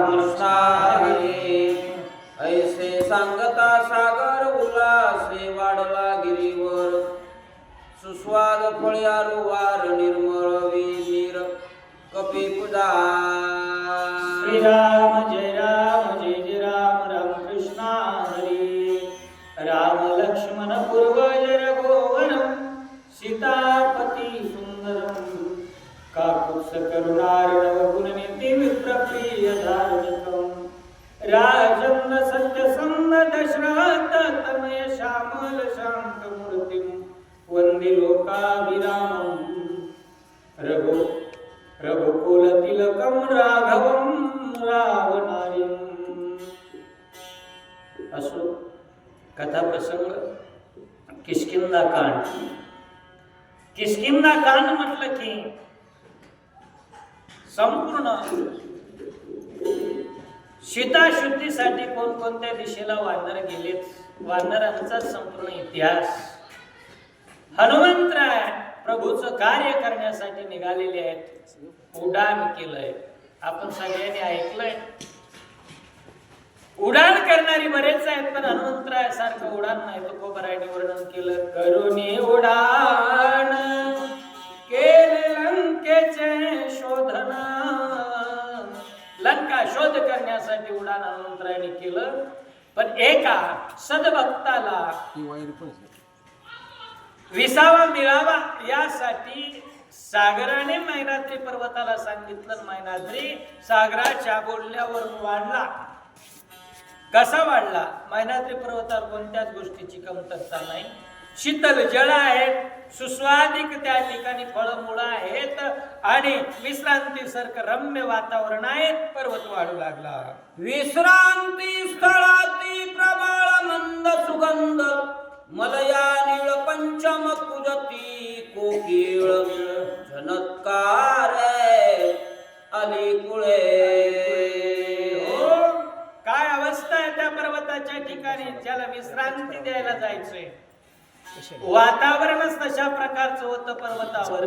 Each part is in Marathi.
कृष्णा हरी ऐसे सांगता सागर उल्हासे वाढला गिरीवर. सुस्वाद फळ्यारुवार निर्मळ वीर कपी पुदा. श्रीराम जय राम जय जय राम राम कृष्णा हरी. राम लक्ष्मण पूर्वज रघुवरम सीतापती सुंदरम. काकुत्स करुणार्णव गुणनिधी विप्रप्रिय. धार्मिकम राजन सत्य संग दशरथ तनय श्यामल शांत मूर्ती रघु रघुकुल तिलकम राघवम रावणारीम. असो कथा प्रसंग किशकिंदा कांड. किशकिंदा कांड म्हटलं की संपूर्ण शीताशुद्धीसाठी कोणकोणत्या दिशेला वानर गेलेत? वानरांचा संपूर्ण इतिहास. हनुमंतराय प्रभूचं कार्य करण्यासाठी निघालेले आहेत. उड्डाण केलंय. आपण सगळ्यांनी ऐकलंय. उडान करणारी बरेच आहेत पण हनुमंतराय सारखं उडान नाही. तो कोबरायने वर्णन केलं करुणी उडान केले लंकेचे शोधन करण्यासाठी उडाण हनुमंतरायने केलं. पण एका सदभक्ताला विसावा मिळावा यासाठी सागराने मैनाद्री पर्वताला सांगितलं. मैनाद्री सागराच्या बोलण्यावर वाढला. कसा वाढला? मैनाद्री पर्वतावर कोणत्याच गोष्टीची कमतरता नाही. शीतल जळ आहेत सुस्वादिक त्या ठिकाणी फळमुळं आहेत आणि विश्रांती सारखं रम्य वातावरण आहे पर्वत वाढू लागला. विश्रांती स्थळाती प्रबळ मंद सुगंध मलया नीळ पंचम कुजती कोकिळ झनत्कार अलीकुळे हो काय अवस्था आहे त्या पर्वताच्या ठिकाणी ज्याला विश्रांती द्यायला जायचंय? वातावरणच तशा प्रकारचं होतं पर्वतावर.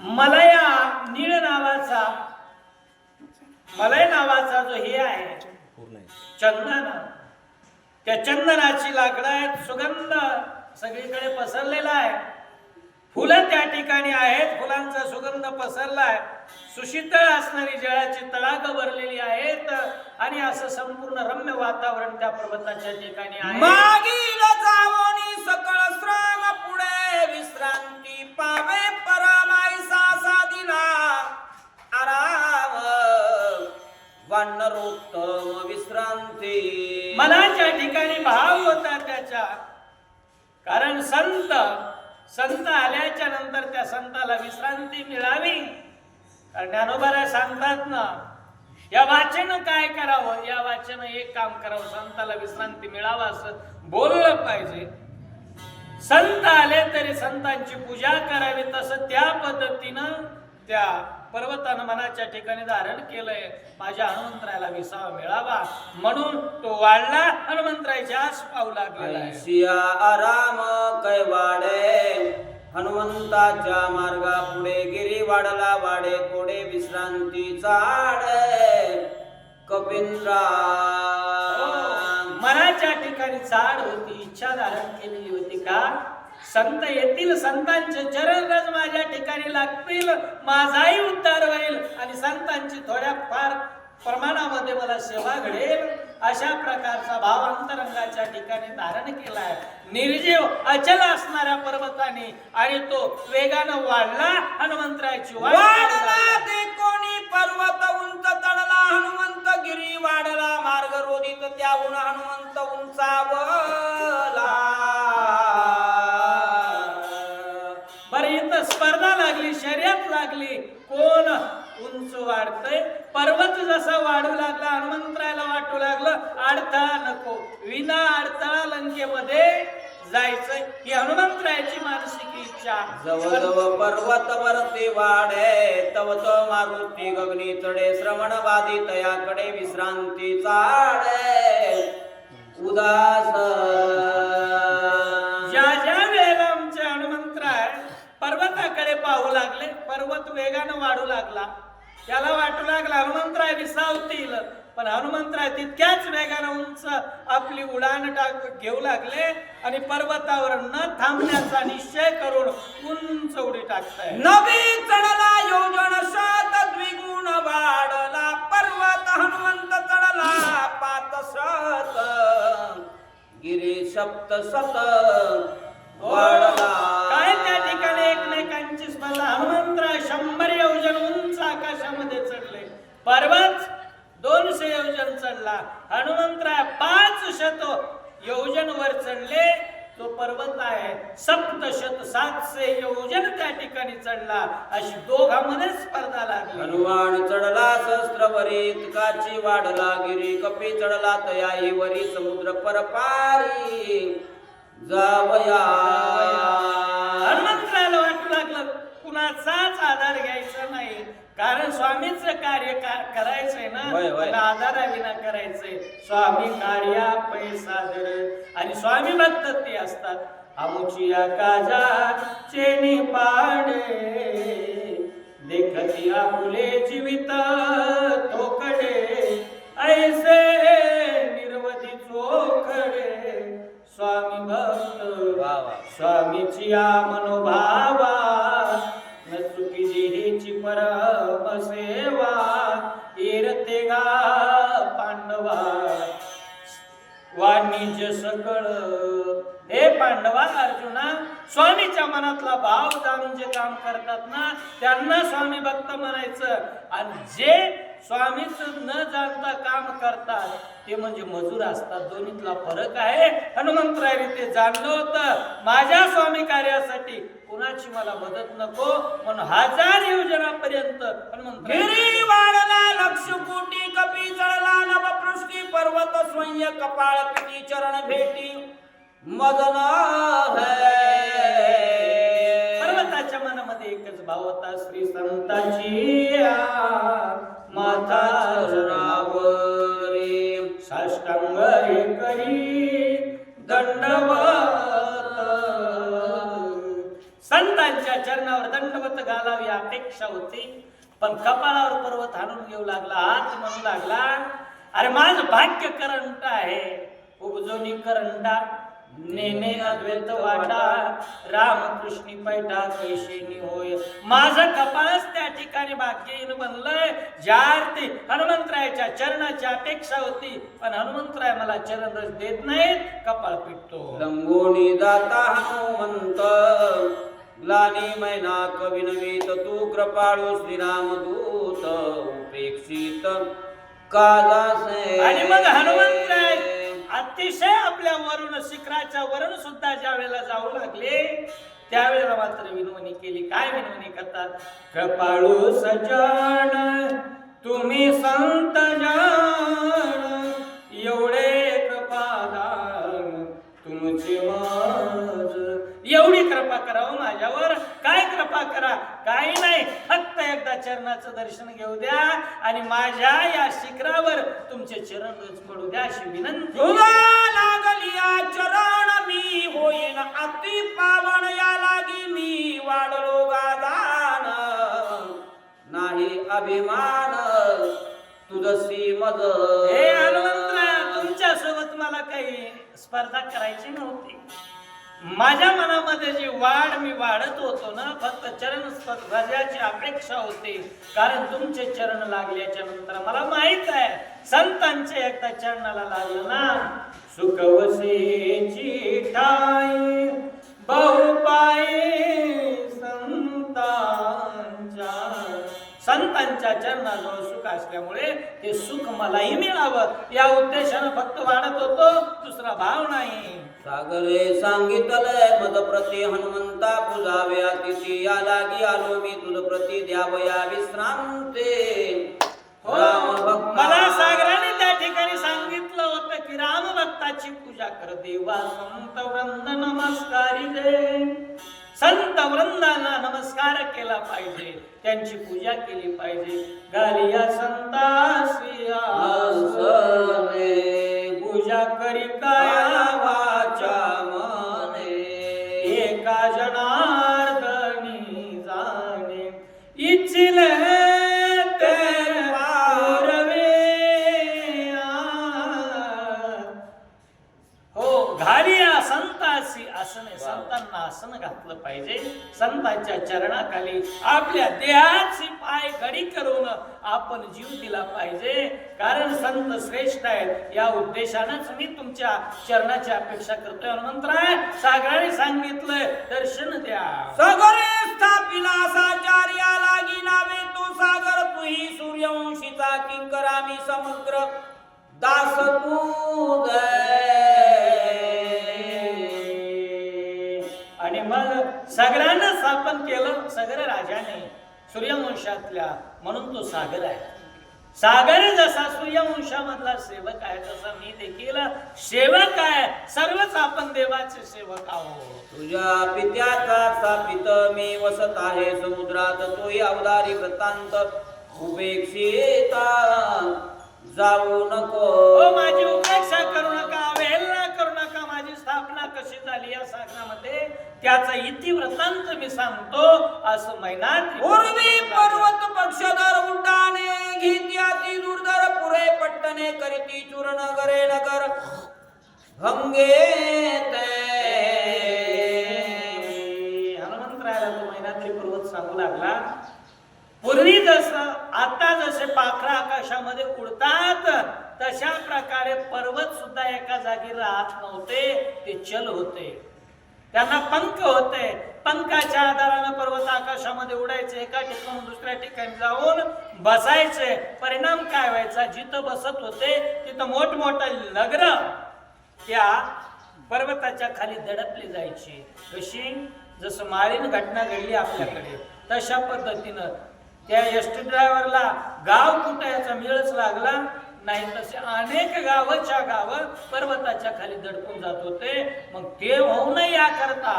मलया नीळ नावाचा मलय नावाचा जो हे आहे चंदन. त्या चंदनाची लाकडं आहेत सुगंध सगळीकडे पसरलेला आहे. फुलं त्या ठिकाणी आहेत फुलांचा सुगंध पसरलाय सुशीतळ असणारी जळाची तळाग भरलेली आहेत आणि असं संपूर्ण रम्य वातावरण त्या पर्वताच्या ठिकाणी आहे. मागील जावणी सकळ श्राम पुढे विश्रांती पावे परमाईसा साधिला आराम वानरोत्तम विश्रांती. मनाच्या ठिकाणी भाव होता त्याच्या. कारण संत संत आल्याच्यानंतर त्या संताला विश्रांती मिळावी. कारण ज्ञानोबारा सांगतात ना या वाचन काय करावं? या वाचन एक काम करावं. संताला विश्रांती मिळावा असं बोललं पाहिजे. संत आले तरी संतांची पूजा करावी. तसं त्या पद्धतीनं त्या पर्वतानं मनाच्या ठिकाणी धारण केलंय. माझ्या हनुमंतरायला विसावा मिळावा. म्हणून तो वाढला. हनुमंतरायच्या आस पाऊ लागलेला शिया आराम कैवाडे. हनुमंताच्या मार्गा पुढे गिरी वाडला वाडे कोडे विश्रांती चाड कपिंद्रा. मनाच्या ठिकाणी चाड होती इच्छा धारण केलेली होती का? संत येतील संतांचे चरणरज माझ्या ठिकाणी लागतील माझाही उद्धार होईल. आणि संतांची थोड्या फार प्रमाणामध्ये मला सेवा घडेल. अशा प्रकारचा भाव अंतरंगाच्या ठिकाणी धारण केलाय. निर्जीव अचल असणाऱ्या पर्वताने आणि तो वेगानं वाढला हनुमंतराची वाढला ते कोणी पर्वत उंच चढला हनुमंत गिरी वाढला. मार्ग रोधित त्याहून हनुमंत उंचावला. बरं इथं स्पर्धा लागली शर्यत लागली. कोण उंच वाढतंय. पर्वत जसा वाढू लागला हनुमंतरायला वाटू लागलं अडथळा नको. विना अडथळा लंकेमध्ये जायचंय. ही हनुमंतरायाची मानसिक इच्छा. जवळ जवळ पर्वत वरती वाढे. तव तो मारुती गगनी चढे. श्रवण बाधी तयाकडे विश्रांती चाडे उदास. ज्या ज्या वेळेला आमचे हनुमंतराय पर्वताकडे पाहू लागले वेगानं वाढू लागला. त्याला वाटू लागला हनुमंतराय विसावतील पण हनुमंतराय तितक्याच वेगानं उंच आपली उडान टाक घेऊ लागले आणि पर्वतावर न थांबण्याचा निश्चय करून उंच उडी टाकताय नवी चढला योजन शत द्विगुण वाढला. पर्वत हनुमंत चढला पात शत गिरी सप्त सत. काय त्या ठिकाणी एकमेकांची स्पर्धा हनुमंतराय शंभर योजन उंच आकाशामध्ये चढले. पर्वत दोनशे योजन चढला. हनुमंतराय पाच शत योजन वर चढले. तो पर्वत आहे. सप्तशत सातशे योजन त्या ठिकाणी चढला. अशी दोघांमध्ये स्पर्धा लागली. हनुमान चढला सहस्त्रवरी काची वाढला गिरी कपी चढला तयाही वरी समुद्र परपारी जावया. हनुमंतरायला वाटू लागलं कुणाचाच आधार घ्यायचा नाही. कारण स्वामीच कार्य करायचंय ना आधाराविना करायचंय. स्वामी कार्या पैसा दर आणि स्वामी भक्त ते असतात. आमुचिया काजा चेनी पाडे. देखती आपुले जीवित तोकडे. ऐसे स्वामी भक्त स्वामीची या मनोभावा न चुकी देहीची परम सेवा येरते गा पांडवा. वाणिज्य सकळ हे पांडवा अर्जुना स्वामीच्या मनातला भाव जाणून जे काम करतात ना त्यांना स्वामी भक्त म्हणायचं. आणि जे स्वामीच न जाणता काम करतात. ते म्हणजे मजूर असतात. दोन्हीतला फरक आहे. हनुमंतरायने ते जाणलं होतं. माझ्या स्वामी कार्यासाठी कुणाची मला मदत नको? म्हणून हजार योजनापर्यंत हनुमंत गिरी वाढला लक्ष कोटी कपी चढला नवपृष्टी पर्वत स्वयं कपाळ पिटी चरण भेटी. मदन है. पर्वताच्या मनामध्ये एकच भाव होता श्री संताची या माता साष्टांग करी दंडवत. संतांच्या चरणावर दंडवत घालावी अपेक्षा होती. पण कपाळावर पर्वत हाणून घेऊ लागला हात म्हणू लागला अरे माझं भाग्य करंट आहे. उपजोनी करंटा नेने अद्वैत वाटा रामकृष्णी पैठा कैशेनी होय. माझं कपाळच त्या ठिकाणी भाग्यहीन बनलंय. ज्या अर्थी हनुमंतरायाच्या चरणाची अपेक्षा होती पण हनुमंतराय मला चरण रस देत नाहीत कपाळ पिटतो. लंगोनी दाता हनुमंत ग्लानी मैना कविनवीत तू कृपाळू श्रीराम दूत उपेक्षित कादासे आणि मग हनुमंतराय अतिशय आपल्या वरून शिखराच्या वरून सुद्धा ज्या वेळेला जाऊ लागले त्यावेळेला मात्र विनवणी केली. काय विनवणी करतात? कृपाळू सजन तुम्ही संत जाण एवढे कृपादान तुमचे माझ एवढी कृपा करावं हो माझ्यावर. काय कृपा करा? काही नाही. फक्त एकदा चरणाचं दर्शन घेऊ द्या आणि माझ्या या शिखरावर तुमचे चरण रोज पडू द्या अशी विनंती. तुला लागलिया चरण मी होईन अति पावन या लागी मी वाढलो गादान नाही अभिमान तुझसी मद. हे हनुमंतरा तुमच्यासोबत मला काही स्पर्धा करायची नव्हती. माझ्या मनामध्ये जी वाढ मी वाढत होतो ना फक्त चरण स्पर्धाची अपेक्षा होती. कारण तुमचे चरण लागल्याच्या नंतर मला माहीत आहे संतांचे एकदा चरणाला लागलं ना. सुखवसेची ठाई बहुपाई संतांच्या चरणाजवळ सुख असल्यामुळे ते सुख मलाही मिळावं. या उद्देशानं फक्त वाढत होतो दुसरा भाव नाही. सागरे सांगितले मद प्रती हनुमंता पूजाव्या तिथी या लागी आलो मी तुझ प्रती द्यावया विश्रांते. हो, राम भक्ता. मला सागराने त्या ठिकाणी सांगितलं होतं की राम भक्ताची पूजा कर देवा संत वृंद नमस्कारी दे संत वृंदांना नमस्कार केला पाहिजे. त्यांची पूजा केली पाहिजे. गालिया संतासी आसने पूजा करी काया घातलं पाहिजे. संतांच्या चरणाखाली आपल्या देहाची पाय घडी करून आपण जीव दिला पाहिजे. कारण संत श्रेष्ठ आहेत या उद्देशानंच मी तुमच्या चरणाची अपेक्षा करतोय. हनुमंतराय सागराने सांगितलंय दर्शन द्या. सगरे स्थापिला साचार्या लागी नावे तो सागर तुही सूर्यवंशीचा किंकर आम्ही समुद्र. सगळ्यांना स्थापन केलं सगळं राजाने. सूर्यवंशातल्या म्हणून तो सागर आहे. सागर जसा सूर्यवंशामधला सेवक आहे तसा मी देखील सेवक आहे. सर्वच आपण देवाचे सेवक आहोत. तुझ्या पित्याचा स्थापित मी वसत आहे. समुद्रात तोही अवधारी वृत्तांत. उपेक्षिता जाऊ नको. हो माझी उपेक्षा करू नका अवहेलना करू नका. माझी स्थापना कशी झाली या सागरामध्ये? त्याचा इतिवृत्तांत मी सांगतो असं मैनात पूर्वी पर्वत पक्षधर उड्डाणे घेत्याती दुर्धर पुरे पट्टणे करीती चूर नगरे. नगर भंगे हनुमंतरायाला तो मैनात्री पर्वत सांगू लागला. पूर्वी जसं आता जसे पाखरं आकाशामध्ये उडतात तशा प्रकारे पर्वत सुद्धा एका जागी राहत नव्हते ते चल होते. त्यांना पंख होते. पंखाच्या आधारानं पर्वत आकाशामध्ये उडायचे. एका ठिकाणून दुसऱ्या ठिकाणी जाऊन बसायचे. परिणाम काय व्हायचा? जिथं बसत होते तिथं मोठमोठा लग्न त्या पर्वताच्या खाली दडपली जायची. कशी जसं माळीन घटना घडली आपल्याकडे तशा पद्धतीनं त्या एस टी ड्रायव्हरला गाव कुठं याचा मिळच लागला? नाही तसे अनेक गावच्या गाव पर्वताच्या खाली दडपून जात होते. मग ते होऊ नये याकरता.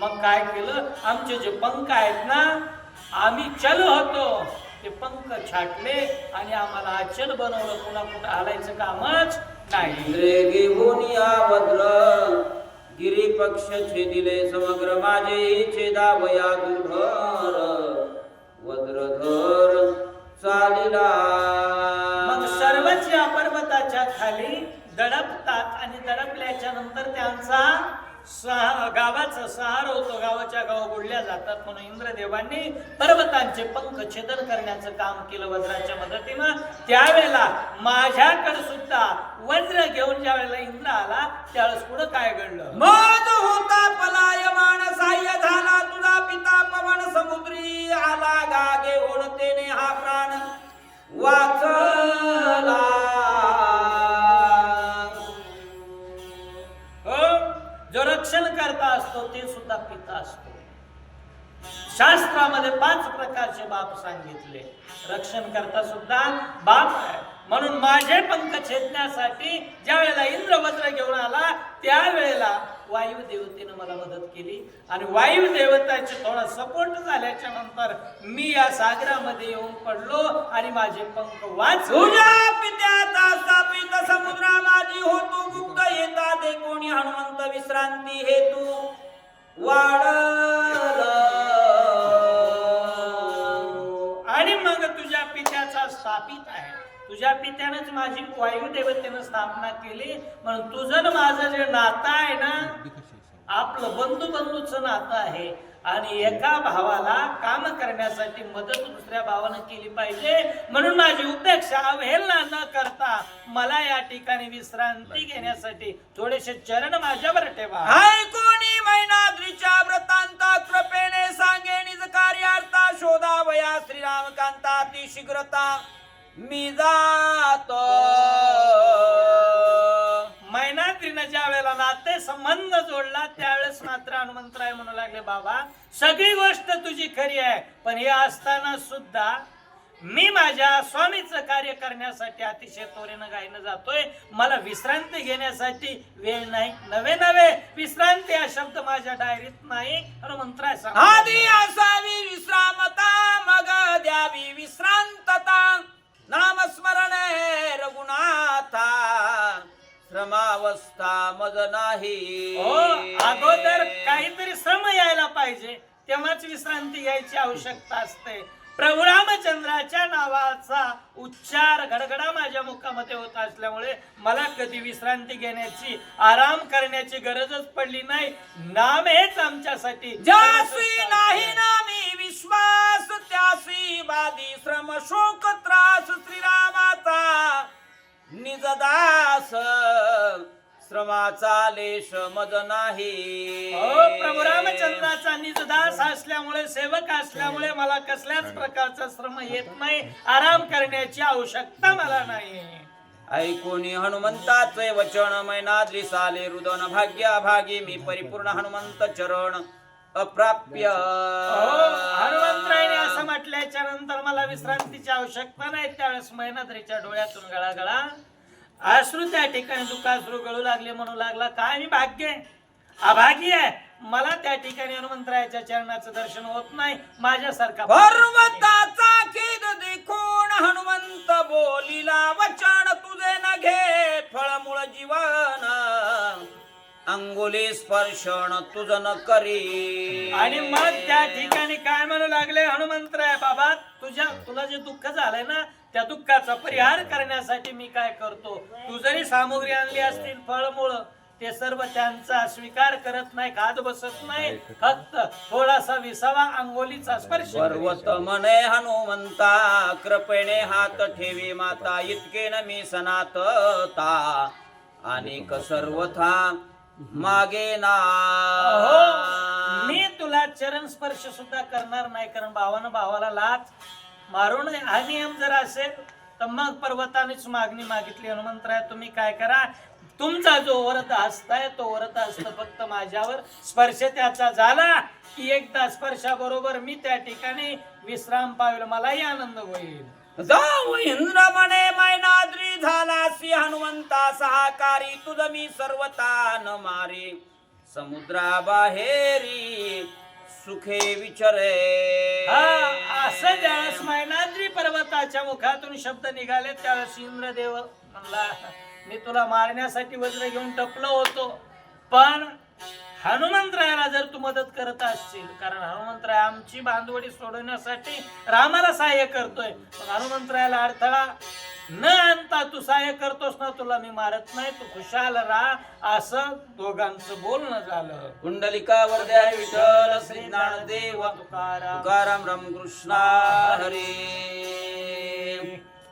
मग काय केलं? आमचे जे पंख आहेत ना आम्ही चल होतो. ते पंख छाटले आणि आम्हाला अचल बनवलं. पुन्हा कुठं हलायचं कामच नाही. इंद्रे घेऊन या वज्र गिरी पक्ष छेदिले समग्र माझे छेदावया दुर्धर वज्रधर चालिला. ज्या पर्वताच्या खाली दडपतात आणि दडपल्याच्या नंतर त्यांचा सहा गावाचा सहार होतो. गावाच्या गाव बुडल्या जातात म्हणून इंद्रदेवांनी पर्वतांचे पंख छेदन करण्याचं काम केलं वज्राच्या मदतीनं. त्यावेळेला माझ्याकडे सुद्धा वज्र घेऊन ज्या वेळेला इंद्र आला त्यावेळेस पुढं काय घडलं? मध होता पलायमान साह्य झाला तुझा पिता पवन समुद्री आला गागे होणतेने हा प्राण. वाचला असतो ते सुद्धा पिता असतो. शास्त्रामध्ये पाच प्रकारचे बाप सांगितले. रक्षण करता सुद्धा बाप म्हणून माझे पंख छेदण्यासाठी ज्या वेळेला इंद्र घेऊन आला त्यावेळेला वायू देवतेनं मला मदत केली. आणि वायू देवताचे थोडा सपोर्ट झाल्याच्यानंतर मी या सागरामध्ये येऊन पडलो आणि माझे पंख वाच समुद्रा माझी होतो. गुप्त येता दे कोणी हनुमंत विश्रांती हेतू. वाढल आणि मग तुझ्या पित्याचा स्थापित आहे. तुझ्या पित्यानंच माझी वायू देवतेनं स्थापना केली. म्हणून तुझं माझं जे नातं आहे ना आपलं बंधू बंधूचं नातं आहे. आणि एका भावाला काम करण्यासाठी मदत दुसऱ्या भावानं केली पाहिजे. म्हणून माझी उपेक्षा अवहेलना न करता मला या ठिकाणी विश्रांती घेण्यासाठी थोडेसे चरण माझ्यावर ठेवा. हाय महिनाद्रीच्या व्रतांता व्रतांत कृपेने सांगे निज कार्यार्था शोधावया श्रीरामकांता अतिशीघ्रता. मी जातो. मैनात्रीनं वेळेला नाते संबंध जोडला त्यावेळेस मात्र हनुमंतराय म्हणू लागले बाबा सगळी गोष्ट तुझी खरी आहे पण हे असताना सुद्धा मी माझ्या स्वामीचं कार्य करण्यासाठी अतिशय तोरेनं गायनं जातोय. मला विश्रांती घेण्यासाठी वेळ नाही. नवे नवे विश्रांती हा शब्द माझ्या डायरीत नाही. हनुमंतराय सांगतो. आधी असावी विश्रामता मग द्यावी विश्रांतता. नामस्मरण रघुनाथा. श्रमावस्था मज नाही. हो अगोदर काहीतरी श्रम यायला पाहिजे. तेव्हाच विश्रांती घ्यायची आवश्यकता असते. प्रभू रामचंद्राच्या नावाचा उच्चार गडगडा माझ्या मुखामध्ये होत असल्यामुळे मला कधी विश्रांती घेण्याची आराम करण्याची गरजच पडली नाही. नाम हेच आमच्यासाठी. ज्यासी नाही नामी विश्वास त्यासी बादी श्रम शोक त्रास श्रीरामाचा निजदास. श्रमाचा लेश मद नाही. हो प्रभू रामचंद्राचा निजदास असल्यामुळे सेवक असल्यामुळे मला कसल्याच प्रकारचा श्रम येत नाही. आराम करण्याची आवश्यकता मला नाही. ऐकोनी हनुमंताचे वचन मैनाद्री साले रुदन भाग्या भागी मी परिपूर्ण हनुमंत चरण अप्राप्य. हनुमंतरायने असं म्हटल्याच्या नंतर मला विश्रांतीची आवश्यकता नाही. त्यावेळेस महिनाद्रीच्या डोळ्यातून गळागळा. अश्रू त्या ठिकाणी दुःखाश्रू गळू लागले म्हणू लागला. काय मी भाग्य? अभागी आहे. मला त्या ठिकाणी हनुमंतरायाच्या चरणाचं दर्शन होत नाही. माझ्यासारखा पर्वताचा खेद देखून हनुमंत बोलिला वचन तुझे न घे फळमुळ जीवन. अंगुली स्पर्शन तुझ न करी. आणि मग त्या ठिकाणी काय म्हणू लागले हनुमंतराय बाबा? तुझ्या तुला जे दुःख झालंय ना त्या दुःखाचा परिहार करण्यासाठी मी काय करतो? तू जरी सामुग्री आणली असतील फळमुळ ते सर्व त्यांचा स्वीकार करत नाही खात बसत नाही. फक्त थोडासा विसावा अंगोलीचा स्पर्श पर्वत म्हणे हनुमंता कृपेने हात ठेवी माता इतके न मी सनात ता आणि सर्वथा मागे ना. हो मी तुला चरण स्पर्श सुद्धा करणार नाही कारण भावानं भावाला लाच मारू नये हा नियम जर असेल तर मग पर्वतानेच मागणी मागितली. हनुमंतराय तुम्ही काय करा? तुमचा जो वरद हस्त आहे तो वरद हस्त फक्त माझ्यावर. स्पर्श त्याचा झाला की एकदा स्पर्शाबरोबर मी त्या ठिकाणी विश्राम पावेल. मलाही आनंद होईल. जाऊ इंद्र म्हणे मैनाद्री झालासी हनुमंता सहाकारी. तुझ मी सर्वता न मारे. समुद्रा बाहेरी सुखे विचरे. हा असं पर्वताच्या मुखातून शब्द निघाले त्यावेळेस इंद्रदेव म्हणला मी तुला मारण्यासाठी वज्र घेऊन टपलो होतो पण हनुमंतरायाला जर तू मदत करत असशील कारण हनुमंतराय आमची बांधवडी सोडवण्यासाठी रामाला सहाय्य करतोय. पण हनुमंतरायाला अडथळा न आणता तू सहाय्य करतोस ना तुला मी मारत नाही तू खुशाल राहा. असं दोघांचं बोलणं झालं. कुंडलिका वरद्या विठ्ठल श्री ज्ञानदेव तुकाराम. तुकाराम रामकृष्ण हरी.